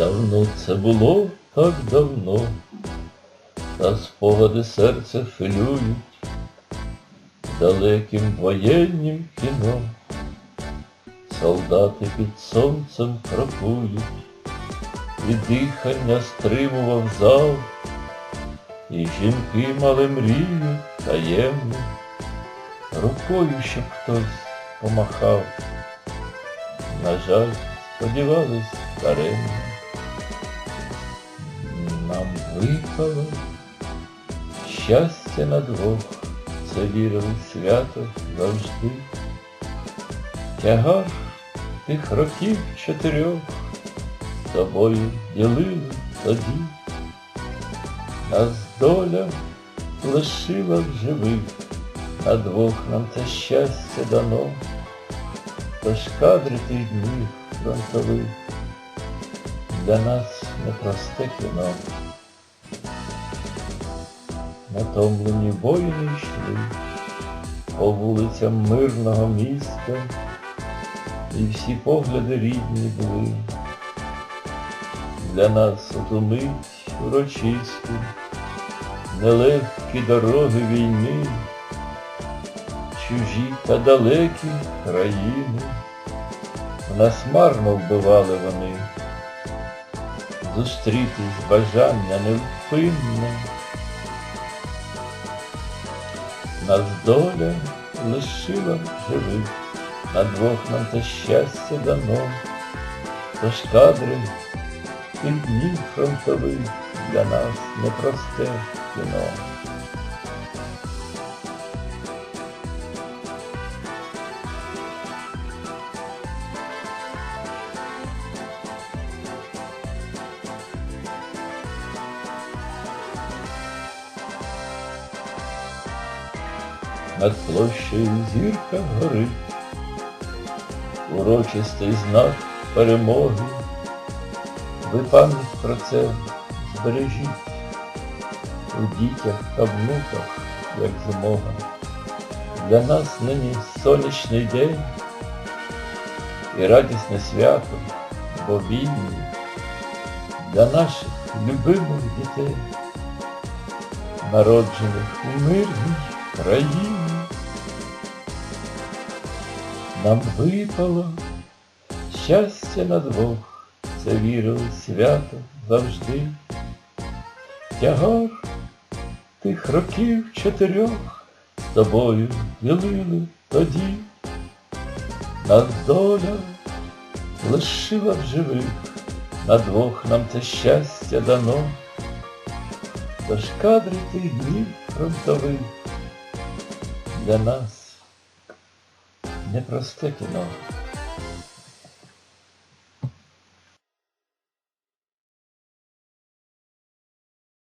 Давно це було так давно, та спогади серце хвилюють далеким воєннім кіно. Солдати під сонцем крокують, і дихання стримував зал, і жінки мали мрію таємну, рукою, щоб хтось помахав. На жаль, сподівались даремно. Нам випало щастя на двох, це вірили свято завжди. Тягар тих років чотирьох з тобою ділили тоді. Нас доля лишила в живих, на двох нам це щастя дано. Тож кадри тих днів фронтових для нас непросте кіно. Натомлені воїни йшли по вулицям мирного міста, і всі погляди рідні були. Для нас оту мить урочисту, нелегкі дороги війни, чужі та далекі країни. В Нас марно вбивали вони, зустрітись бажання невпинне. Нас доля лишила живих, на двох нам це щастя дано, тож кадри і днів фронтових для нас непросте кіно. Над площею зірка горить, урочистий знак перемоги. Ви пам'ять про це збережіть у дітях та внуках, як змога. Для нас нині сонячний день і радісне свято, бо вільні для наших любимих дітей, народжених у мирній країні. Нам випало щастя на двох, це вірили свято завжди. Тягар тих років чотирьох з тобою ділили тоді. Нас доля лишила в живих, на двох нам це щастя дано. Тож кадри тих днів фронтових для нас непросте кіно.